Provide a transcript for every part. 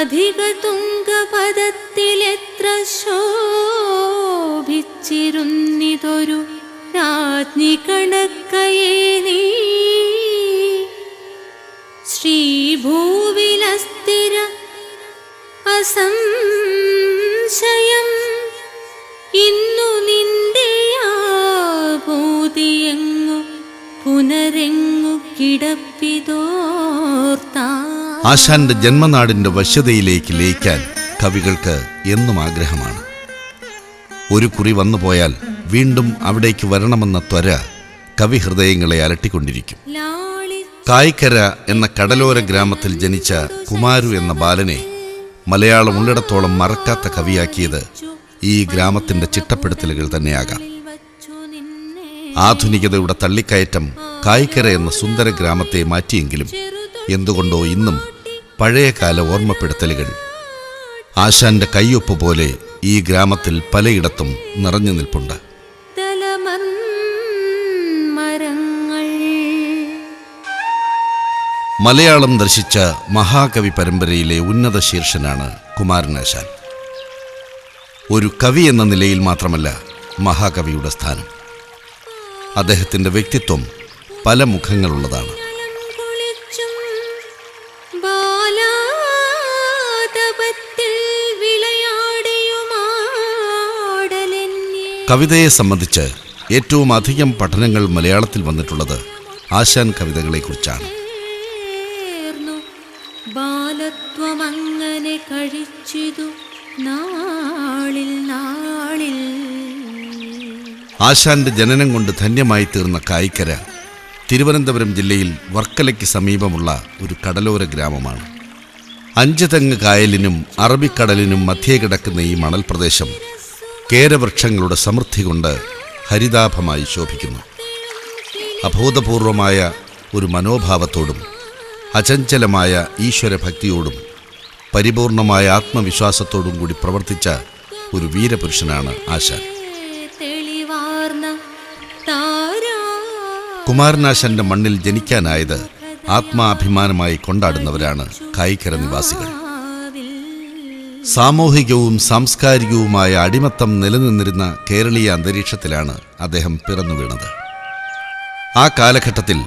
അധിക തുങ്കപദത്തിലെത്ര ശോഭിച്ചിരുന്നിതൊരു രാജ്ഞി കണക്കയേനി ശ്രീഭൂവിലസ്ഥിര അസംശയം ഇന്നു നിന്റെ ആഭൂതിയെങ്ങു പുനരെങ്ങു കിടപ്പിതോർത്താ. ആശാന്റെ ജന്മനാടിന്റെ വശ്യതയിലേക്ക് ലയിക്കാൻ കവികൾക്ക് എന്നും ആഗ്രഹമാണ്. ഒരു കുറി വന്നു പോയാൽ വീണ്ടും അവിടേക്ക് വരണമെന്ന ത്വര കവി ഹൃദയങ്ങളെ അലട്ടിക്കൊണ്ടിരിക്കും. കായ്ക്കര എന്ന കടലോര ഗ്രാമത്തിൽ ജനിച്ച കുമാരു എന്ന ബാലനെ മലയാളം ഉള്ളിടത്തോളം മറക്കാത്ത കവിയാക്കിയത് ഈ ഗ്രാമത്തിന്റെ ചിട്ടപ്പെടുത്തലുകൾ തന്നെയാകാം. ആധുനികതയുടെ തള്ളിക്കയറ്റം കായ്ക്കര എന്ന സുന്ദര ഗ്രാമത്തെ മാറ്റിയെങ്കിലും എന്തുകൊണ്ടോ ഇന്നും പഴയകാല ഓർമ്മപ്പെടുത്തലുകൾ. ആശാന്റെ കയ്യൊപ്പ് പോലെ ഈ ഗ്രാമത്തിൽ പലയിടത്തും നിറഞ്ഞു നിൽപ്പുണ്ട്. മലയാളം ദർശിച്ച മഹാകവി പരമ്പരയിലെ ഉന്നത ശീർഷനാണ് കുമാരനാശാൻ. ഒരു കവി എന്ന നിലയിൽ മാത്രമല്ല മഹാകവിയുടെ സ്ഥാനം. അദ്ദേഹത്തിന്റെ വ്യക്തിത്വം പല മുഖങ്ങളുള്ളതാണ്. കവിതയെ സംബന്ധിച്ച് ഏറ്റവും അധികം പഠനങ്ങൾ മലയാളത്തിൽ വന്നിട്ടുള്ളത് ആശാൻ കവിതകളെക്കുറിച്ചാണ്. ബാലത്വമങ്ങനെ കഴിച്ചിതു നാളിൽ നാളിൽ. ആശാന്റെ ജനനം കൊണ്ട് ധന്യമായി തീർന്ന കായിക്കര തിരുവനന്തപുരം ജില്ലയിൽ വർക്കലയ്ക്ക് സമീപമുള്ള ഒരു കടലോര ഗ്രാമമാണ്. അഞ്ചുതെങ്ങ് കായലിനും അറബിക്കടലിനും മധ്യേ കിടക്കുന്ന ഈ മണൽ പ്രദേശം കേരവൃക്ഷങ്ങളുടെ സമൃദ്ധി കൊണ്ട് ഹരിതാഭമായി ശോഭിക്കുന്നു. അഭൂതപൂർവമായ ഒരു മനോഭാവത്തോടും അചഞ്ചലമായ ഈശ്വരഭക്തിയോടും പരിപൂർണമായ ആത്മവിശ്വാസത്തോടും കൂടി പ്രവർത്തിച്ച ഒരു വീരപുരുഷനാണ് ആശാൻ. കുമാരനാശന്റെ മണ്ണിൽ ജനിക്കാനായത് ആത്മാഭിമാനമായി കൊണ്ടാടുന്നവരാണ് കായിക്കര നിവാസികൾ. സാമൂഹികവും സാംസ്കാരികവുമായ അടിമത്തം നിലനിന്നിരുന്ന കേരളീയ അന്തരീക്ഷത്തിലാണ് അദ്ദേഹം പിറന്നു വീണത് ആ കാലഘട്ടത്തിൽ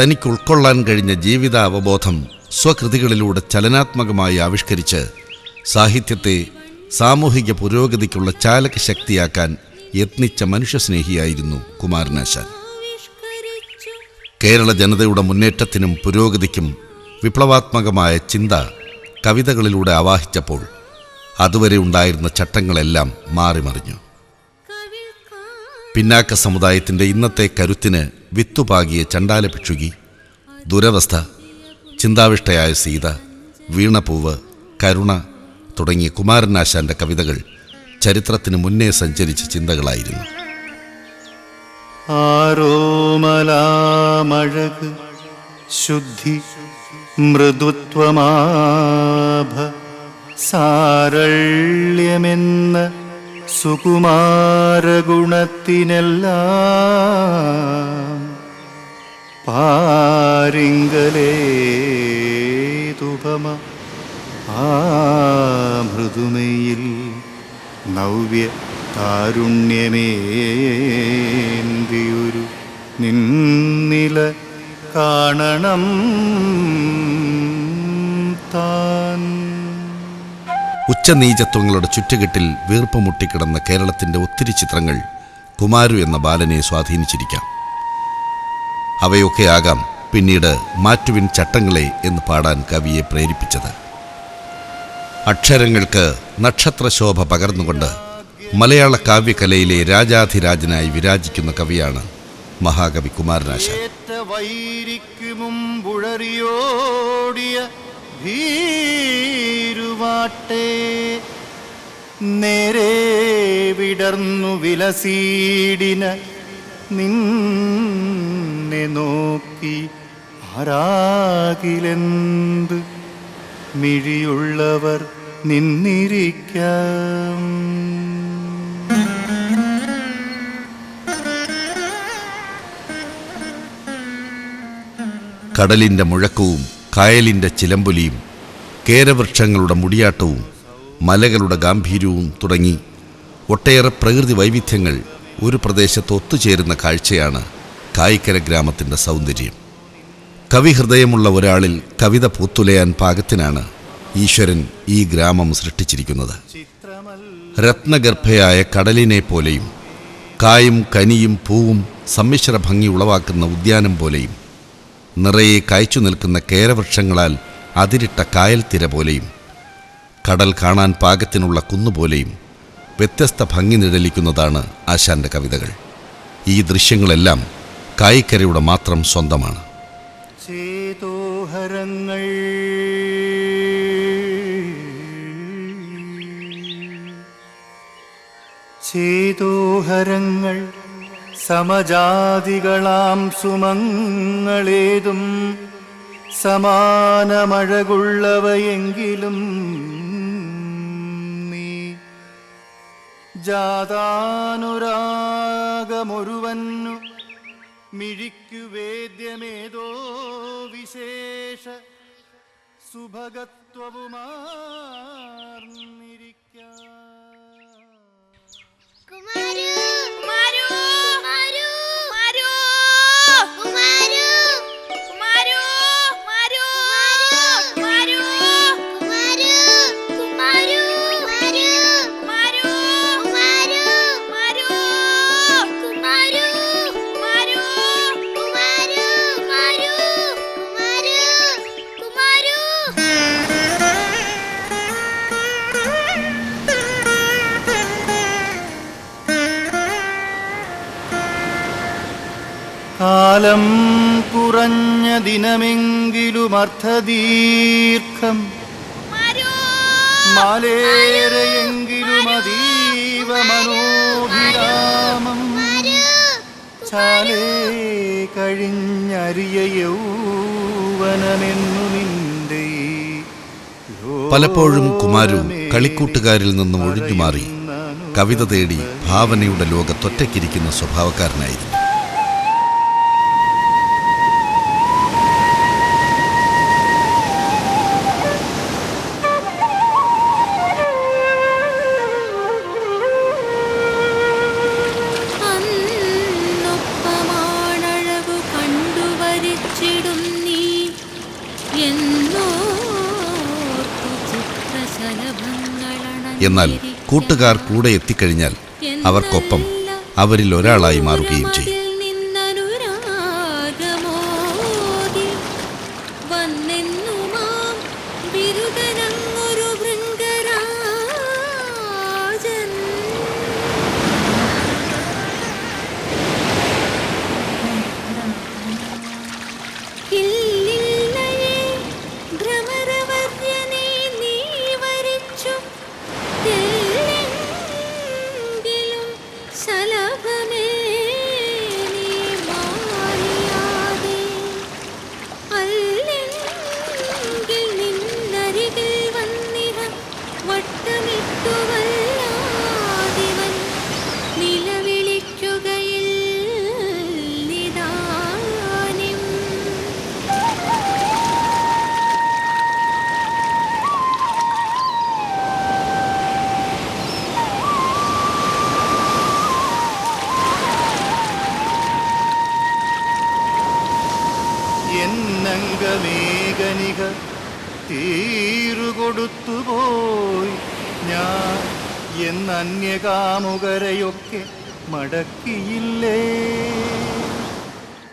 തനിക്ക് ഉൾക്കൊള്ളാൻ കഴിഞ്ഞ ജീവിത അവബോധം സ്വകൃതികളിലൂടെ ചലനാത്മകമായി ആവിഷ്കരിച്ച് സാഹിത്യത്തെ സാമൂഹിക പുരോഗതിക്കുള്ള ചാലക ശക്തിയാക്കാൻ യത്നിച്ച മനുഷ്യസ്നേഹിയായിരുന്നു കുമാരനാശാൻ കേരള ജനതയുടെ മുന്നേറ്റത്തിനും പുരോഗതിക്കും വിപ്ലവാത്മകമായ ചിന്ത കവിതകളിലൂടെ ആവാഹിച്ചപ്പോൾ അതുവരെ ഉണ്ടായിരുന്ന ചട്ടങ്ങളെല്ലാം മാറിമറിഞ്ഞു. പിന്നാക്ക സമുദായത്തിന്റെ ഇന്നത്തെ കരുത്തിന് വിത്തുപാകിയ ചണ്ടാല ഭിക്ഷുകി ദുരവസ്ഥ ചിന്താവിഷ്ടയായ സീത വീണപൂവ് കരുണ തുടങ്ങിയ കുമാരനാശാന്റെ കവിതകൾ ചരിത്രത്തിന് മുന്നേ സഞ്ചരിച്ച ചിന്തകളായിരുന്നു. ശുദ്ധി മൃദുത്വമാഭ സാരള്യമെന്ന സുകുമാരഗുണത്തിനെല്ലാം പാരിങ്കലേതുപമ. ആ മൃദുമയിൽ നവ്യ താരുണ്യമേന്തിയൊരു നിന്നില കാണണം താൻ. ഉച്ചനീചത്വങ്ങളുടെ ചുറ്റുകെട്ടിൽ വീർപ്പ് കേരളത്തിന്റെ ഒത്തിരി ചിത്രങ്ങൾ കുമാരു എന്ന ബാലനെ സ്വാധീനിച്ചിരിക്കാം. അവയൊക്കെ ആകാം പിന്നീട് മാറ്റുവിൻ ചട്ടങ്ങളെ എന്ന് പാടാൻ കവിയെ പ്രേരിപ്പിച്ചത്. അക്ഷരങ്ങൾക്ക് നക്ഷത്രശോഭ പകർന്നുകൊണ്ട് മലയാള കാവ്യകലയിലെ രാജാധിരാജനായി വിരാജിക്കുന്ന കവിയാണ് മഹാകവി മുമ്പുഴറിയോടിയ ഭീരുവാട്ടെ നേരെ വിടർന്നു വിലസീടിന നിന്നെ നോക്കി ആരാകിലെന്ത്? മിഴിയുള്ളവർ നിന്നിരിക്കാം. കടലിന്റെ മുഴക്കവും കായലിന്റെ ചിലമ്പൊലിയും കേരവൃക്ഷങ്ങളുടെ മുടിയാട്ടവും മലകളുടെ ഗാംഭീര്യവും തുടങ്ങി ഒട്ടേറെ പ്രകൃതി വൈവിധ്യങ്ങൾ ഒരു പ്രദേശത്ത് ഒത്തുചേരുന്ന കാഴ്ചയാണ് കായിക്കര ഗ്രാമത്തിന്റെ സൗന്ദര്യം. കവി ഹൃദയമുള്ള ഒരാളിൽ കവിത പൂത്തുലയാൻ പാകത്തിനാണ് ഈശ്വരൻ ഈ ഗ്രാമം സൃഷ്ടിച്ചിരിക്കുന്നത്. രത്നഗർഭയായ കടലിനെ പോലെയും കായും കനിയും പൂവും സമ്മിശ്ര ഭംഗി ഉളവാക്കുന്ന ഉദ്യാനം പോലെയും നിറയെ കായ്ച്ചു നിൽക്കുന്ന കേരവൃക്ഷങ്ങളാൽ അതിരിട്ട കായൽ തിര പോലെയും കടൽ കാണാൻ പാകത്തിനുള്ള കുന്നുപോലെയും വ്യത്യസ്ത ഭംഗി നിഴലിക്കുന്നതാണ് ആശാന്റെ കവിതകൾ. ഈ ദൃശ്യങ്ങളെല്ലാം കായിക്കരയുടെ മാത്രം സ്വന്തമാണ്. ചേതോഹരങ്ങൾ ചേതോഹരങ്ങൾ സമജാതികളാം സുമങ്ങളേതും സമാനമഴകുള്ളവയെങ്കിലും നീ ജാതാനുരാഗമൊരുവന്നു മിഴിക്കു വേദ്യമേതോ വിശേഷ സുഭഗത്വവുമാർന്നിരിക്കുമാരു കുമാരു കുമാരു! Claro! അർത്ഥദീർഘം മാലേറെയെങ്കിലും അതീവ മനോഭിരാമം ചാലേ കഴിഞ്ഞറിയ യൗവനമെന്നു നിന്റെ പലപ്പോഴും കുമാരു കളിക്കൂട്ടുകാരിൽ നിന്നും ഒഴിഞ്ഞുമാറി. കവിത തേടി ഭാവനയുടെ ലോകത്തൊറ്റയ്ക്കിരിക്കുന്ന സ്വഭാവക്കാരനായിരുന്നു. എന്നാൽ കൂട്ടുകാർ കൂടെ എത്തിക്കഴിഞ്ഞാൽ അവർക്കൊപ്പം അവരിൽ ഒരാളായി മാറുകയും ചെയ്യും. എന്നംഗമേകനിക തീരുകൊടുത്തുപോയി. ഞാൻ എന്നന്യകാമുകരയൊക്കെ മടക്കിയില്ലേ?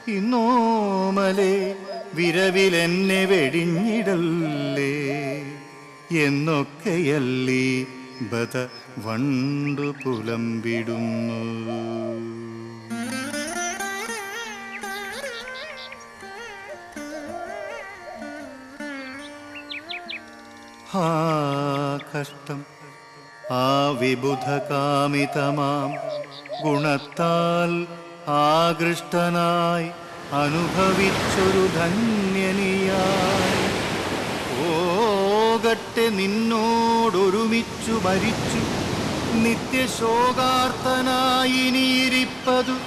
ഇന്നോമലെ വിരവിലെന്നെ വെടിഞ്ഞിടല്ലേ? എന്നൊക്കെയല്ലീ ബത വണ്ടു പുലമ്പിടുന്നു ഹാ കഷ്ടം ആ വിബുധകാമിതമാം ഗുണത്താൽ ആകൃഷ്ടനായി അനുഭവിച്ചൊരു ധന്യനിയായി. ഓകട്ടെ നിന്നോടൊരുമിച്ചു മരിച്ചു നിത്യശോകാർത്തനായി നീരിപ്പതു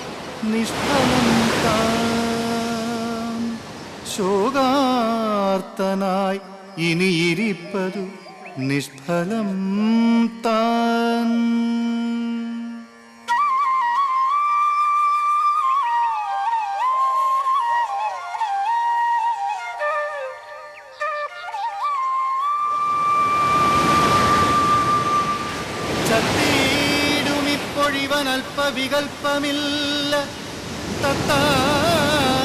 താൻ ശോകാർത്തനായി ഇനിയിരിപ്പതു നിഷ്ഫലം താൻ. ചത്തീടുമിപ്പൊഴിവനൽപ്പ വികൽപ്പമില്ല തത്താദൃശം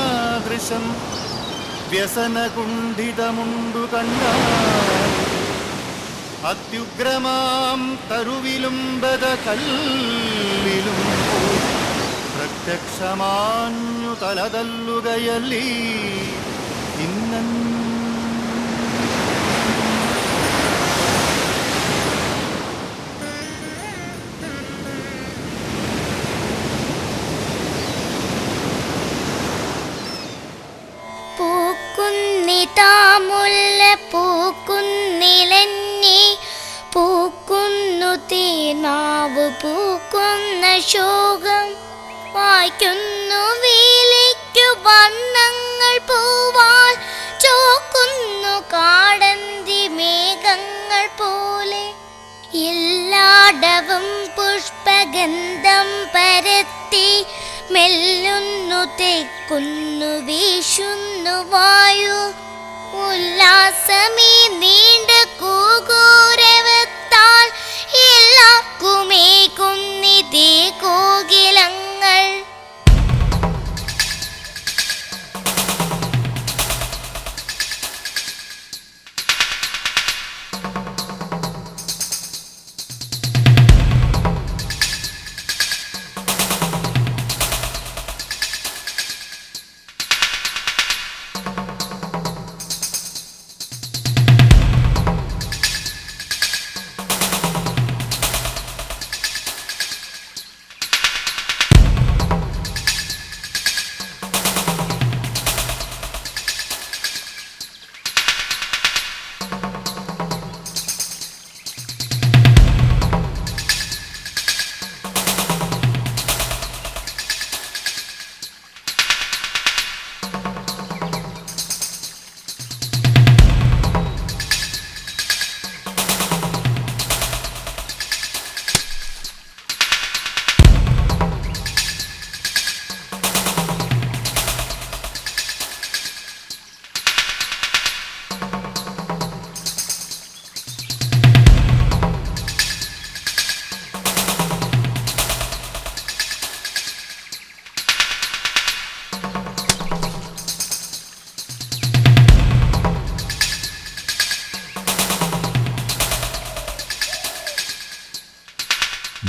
വ്യസനകുണ്ഠിതമുണ്ടു കണ്ട അത്യുഗ്രമാം തരുവിലും ബദ കല്ലിലും പ്രത്യക്ഷമാഞ്ഞു തലതല്ലുകയല്ലീ ഇന്നൻ പൂക്കുന്നിതാമുല്ല പൂക്കുന്നിലെന്നി പൂക്കുന്നു തീനാവ് പൂക്കുന്ന ശോകം. വായിക്കുന്നു വീലിക്കു വർണങ്ങൾ പൂവാൽ ചോക്കുന്നു കാടന്തി മേഘങ്ങൾ പോലെ. എല്ലാടവും പുഷ്പഗന്ധം പരത്തി മെല്ലുന്നു തേക്കുന്നു വീശുന്നു വായു. ഉല്ലാസമീ നീണ്ട കൂകൂരവത്താൽ എല്ലാക്കുമേ കുന്നിതേ കോകിലങ്ങൾ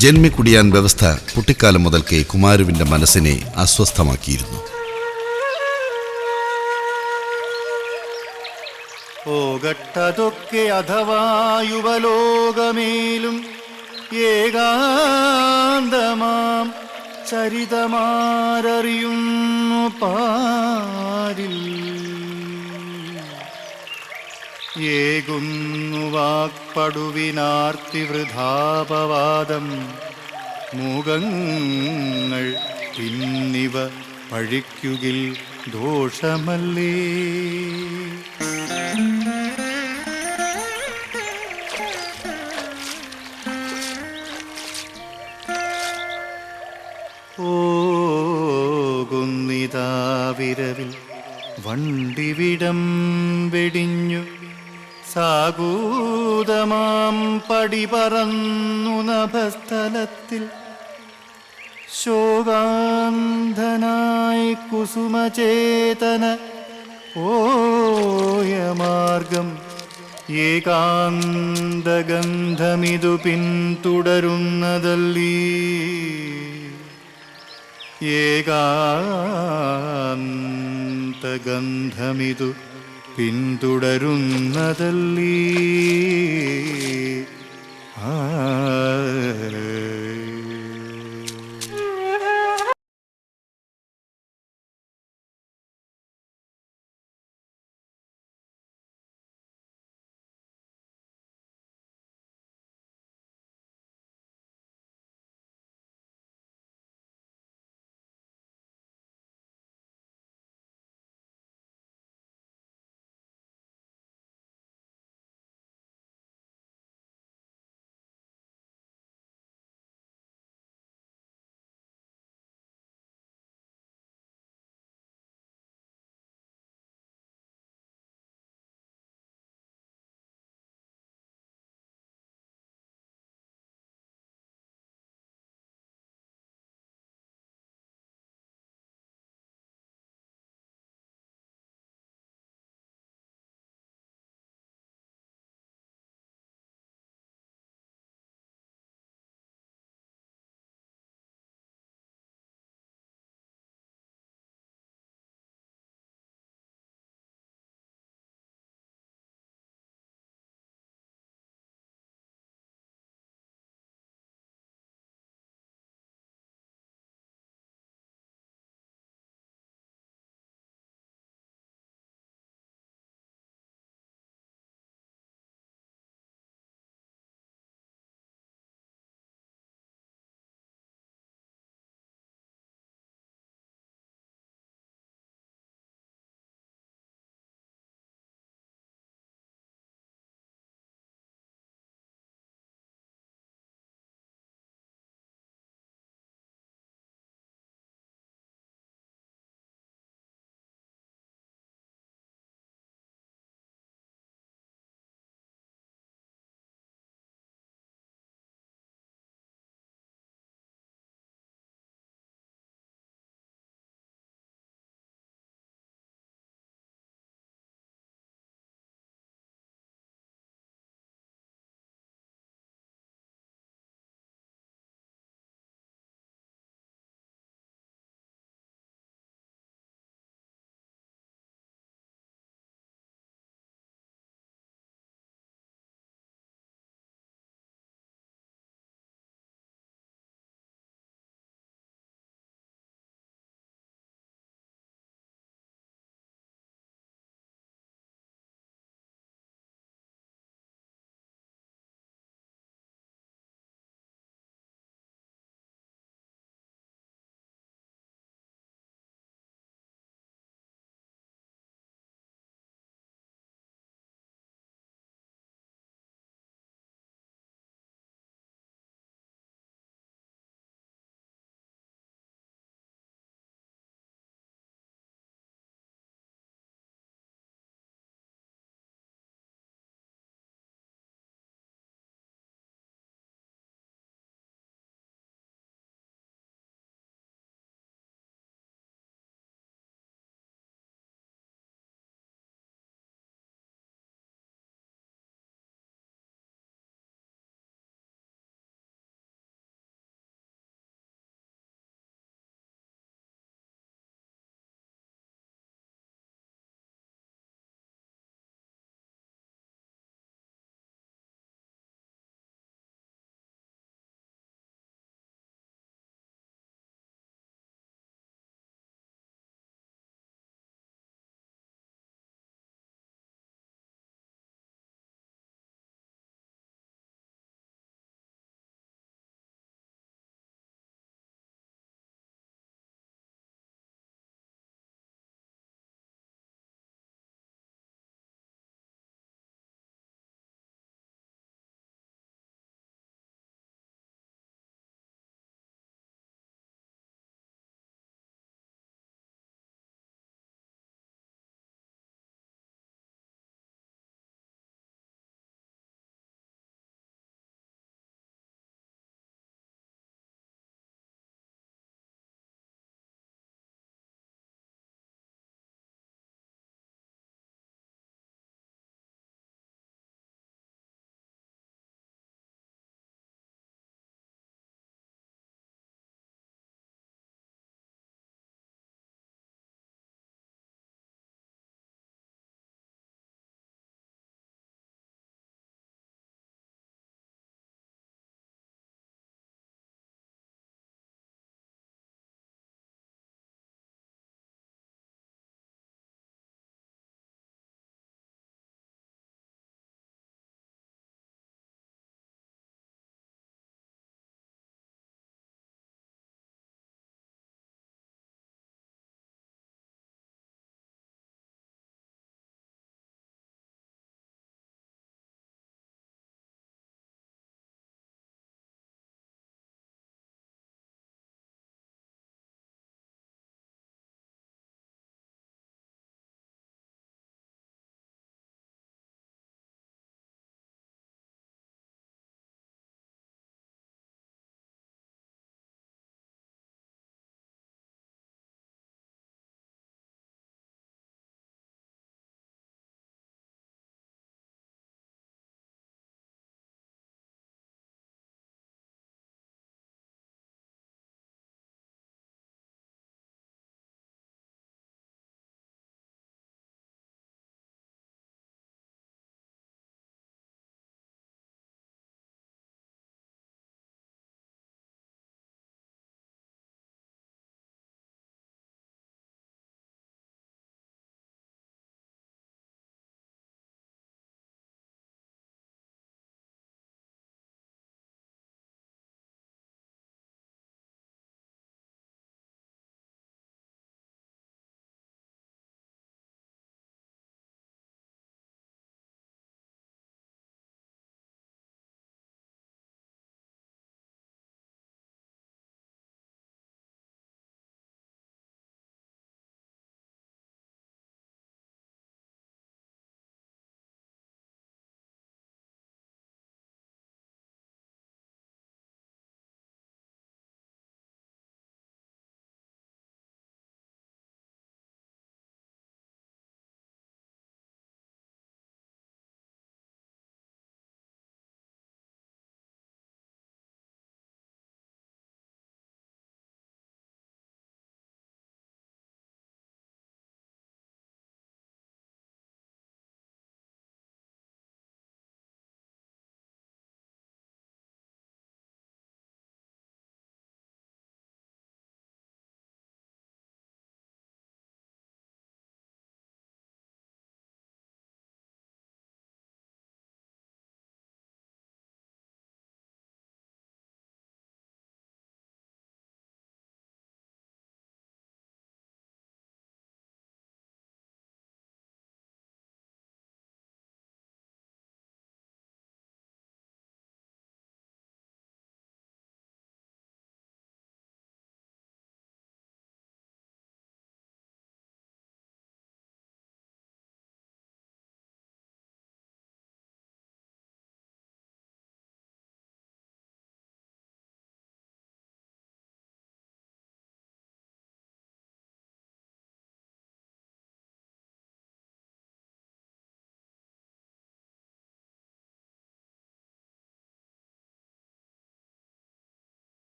ജന്മിക്കുടിയാൻ വ്യവസ്ഥ കുട്ടിക്കാലം മുതൽക്കേ കുമാരുവിന്റെ മനസ്സിനെ അസ്വസ്ഥമാക്കിയിരുന്നു. പോകട്ടതൊക്കെ അഥവാ യുവലോകമേലും ഏകാന്തമാം ചരിതമാരറിയുന്നു പാരിൽ. ഏകുന്നു വാക്പടുവിനാർത്തിവൃഥാപവാദം മൂകങ്ങൾ പിന്നിവ പഴിക്കുകിൽ ദോഷമല്ലേ ഓകുന്നിതാവിരവിൽ വണ്ടിവിടം സാഗൂതമാം പടി പറന്നു നഭസ്ഥലത്തിൽ. ശോകാന്ധനായി കുസുമചേതന പോയ മാർഗം ഏകാന്തഗന്ധമിതു പിന്തുടരുന്നതല്ലീ. ഏകാന്തഗന്ധമിതു പിന്തുടരുന്നതല്ലീ.